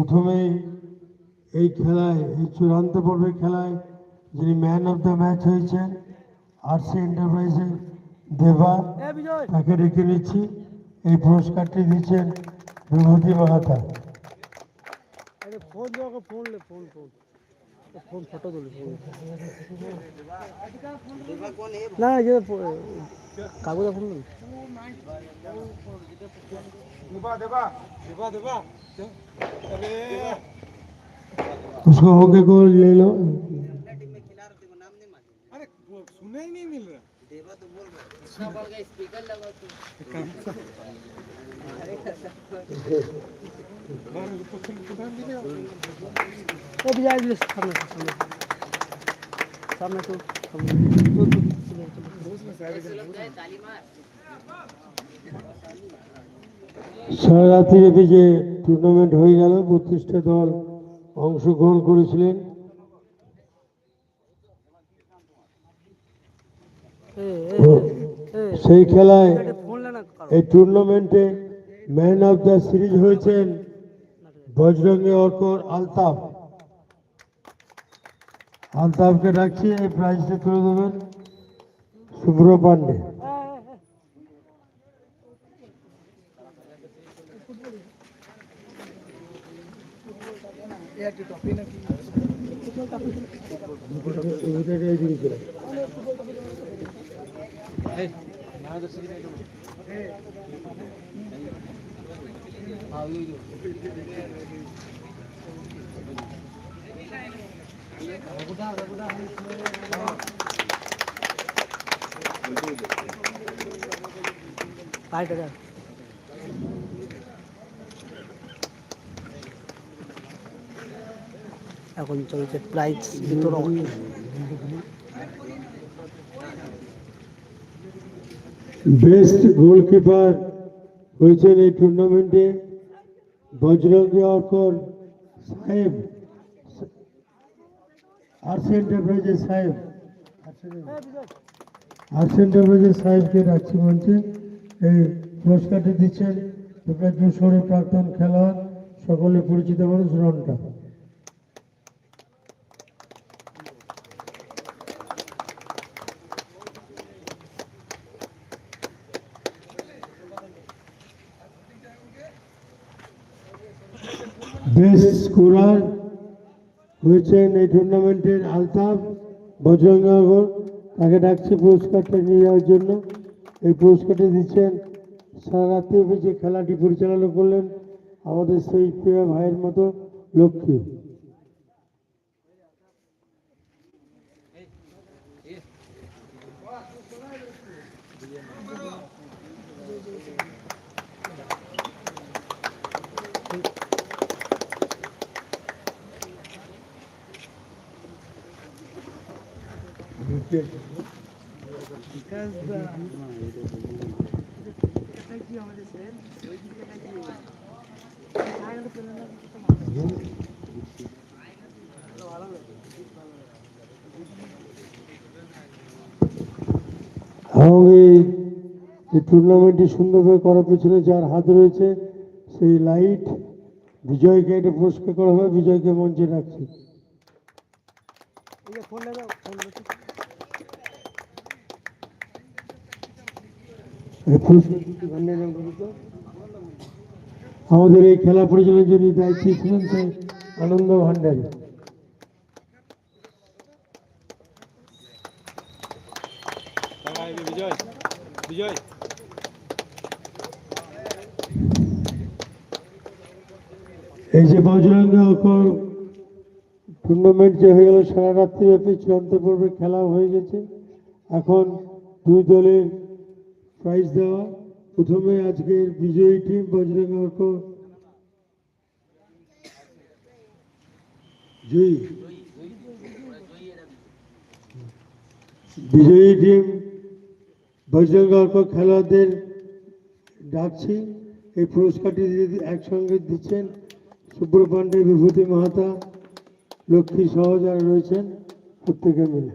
প্রথমেই এই খেলায় এই চূড়ান্ত পর্বের খেলায় যিনি ম্যান অফ দ্য ম্যাচ হয়েছেন আর সি এন্টারপ্রাইজের দেবা তাকে রেখে নিচ্ছি। এই পুরস্কারটি দিচ্ছেন Bibhuti Mahata. Phone phone phone को फोन ले फोन फोन फोन फोटो दो ले ना ये कागज फोन ले उसको होके को ले लो अरे सुने ही नहीं मिल रहा वो भी जाए सामने सामने सामने तो ও বিজয় দিলে সামনে সামনে সামনে তো সারারাত্রিব্যাপী যে টুর্নামেন্ট হয়ে গেল, বত্রিশটা দল অংশগ্রহণ করেছিলেন। সেই খেলায় এই টুর্নামেন্টে ম্যান অফ দ্য সিরিজ হয়েছেন। বজরঙ্গে অর্কর আলতাফ আলতাফকে ডাকছি এই প্রাইজটা তুলে দেবেন শুভ্র পান্ডে ষাট হাজার এখন চলছে প্রাইজ বিতরণ বেস্ট গোলকিপার হয়েছেন এই টুর্নামেন্টে বজরঙ্গী অর্কর সাহেব আর্টস এন্টারপ্রাইজের সাহেব আর্টস এন্টারপ্রাইজের সাহেবকে রাখছি মঞ্চে। এই পুরস্কারটি দিচ্ছেন দুশোরে প্রাক্তন খেলোয়াড়, সকলে পরিচিত মানুষ রনটা। বেস্ট স্কোরার হয়েছেন এই টুর্নামেন্টের আলতাফ বজরঙ্গনগর। তাকে ডাকছি পুরস্কারটা নিয়ে যাওয়ার জন্য। এই পুরস্কারটি দিচ্ছেন সারা রাত্রি যে খেলাটি পরিচালনা করলেন আমাদের সেই প্রিয় ভাইয়ের মতো লক্ষ্মী। এবং এই এই টুর্নামেন্টটি সুন্দরভাবে করার পেছনে যার হাত রয়েছে, সেই লাইট বিজয়কে এটা পুরস্কার করা হবে, বিজয়কে মঞ্চে রাখছি। আমাদের এই খেলা পরিচালনার জন্য দায়িত্বে ছিলেন আনন্দ ভান্ডারী। এই যে বজরঙ্গ টুর্নামেন্ট যে হয়ে গেল, সারা রাত্রি ব্যাপী চূড়ান্ত পর্বে খেলা হয়ে গেছে। এখন দুই দলের প্রাইজ দেওয়া। প্রথমে আজকের বিজয়ী টিম অকর জয়ী। বিজয়ী টিম অর্ক খেলোয়াড়দের ডাকছি। এই পুরস্কারটি একসঙ্গে দিচ্ছেন শুভ্র পাণ্ডে বিভূতি মাহাতা, লক্ষ্মী সহ যারা রয়েছেন প্রত্যেকে মিলে।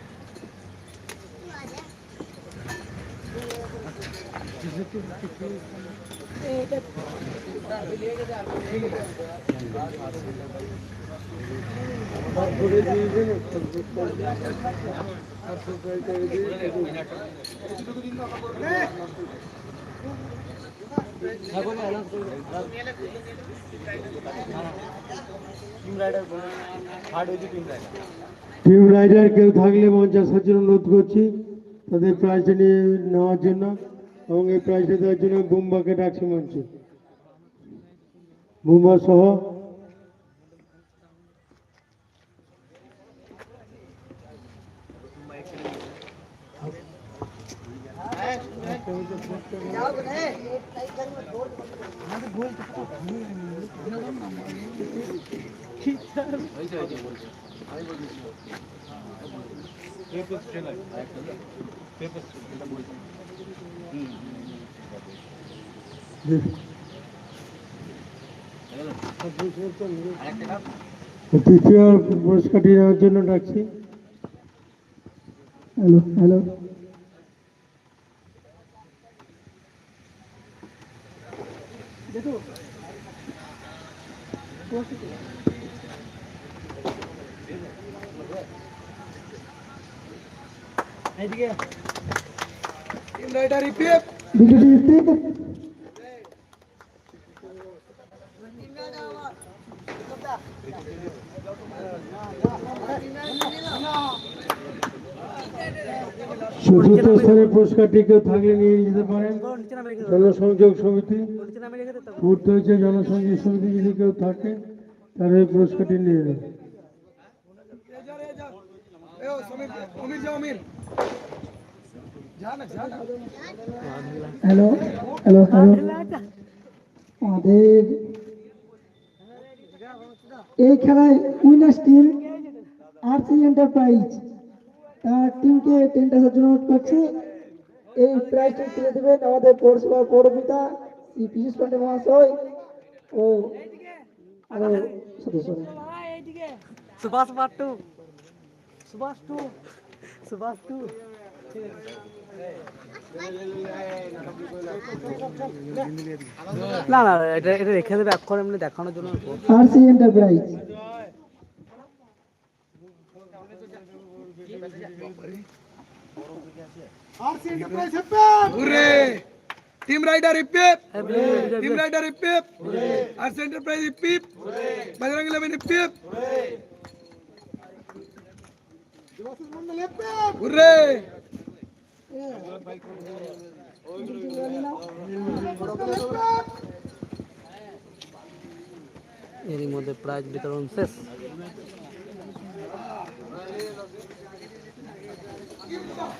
টিম রাইডার কেউ থাকলে আসার জন্য অনুরোধ করছি। তাদের প্রাইজটা নিয়ে নেওয়ার জন্য। এবং এই প্রাইজটা দেওয়ার জন্য বুম্বাকে ডাকছি মঞ্চে বুম্বা সহ তৃতীয় পুরস্কারটি নেওয়ার জন্য ডাকছি। হ্যালো হ্যালো এইদিকে চতুর্থ স্থানের পুরস্কারটি কেউ থাকলে নিয়ে যেতে পারেন। জনসংযোগ সমিতি। ঘুরতে হয়েছে জনসংযোগ সমিতি যদি কেউ থাকে তাহলে এই পুরস্কারটি নিয়ে নেবে। হ্যালো হ্যালো হ্যালো আমাদের এই খেলায় উইনার্স টিম আরসি এন্টারপ্রাইজ তার টিমকে টেন্ট আসার জন্য অনুরোধ করছি এই প্রাইজটি তুলে দেবেন আমাদের পৌরসভার পৌরপিতা শ্রী পীযুষ পান্ডে মহাশয় ও আরও সদস্যরা Subhash part two Subhash two. Subhash two. না না এটা এটা রেখে দেবে এখন এমনি দেখানোর জন্য RC enterprise Hooray! Team Rider hip hip! হ্যাঁ, বিজয়, বিজয়, Team বিজয়। Rider hip hip! Arts Enterprise hip hip! Bajrang এরই মধ্যে প্রাইজ বিতরণ শেষ।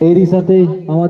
এরই সাথে আমাদের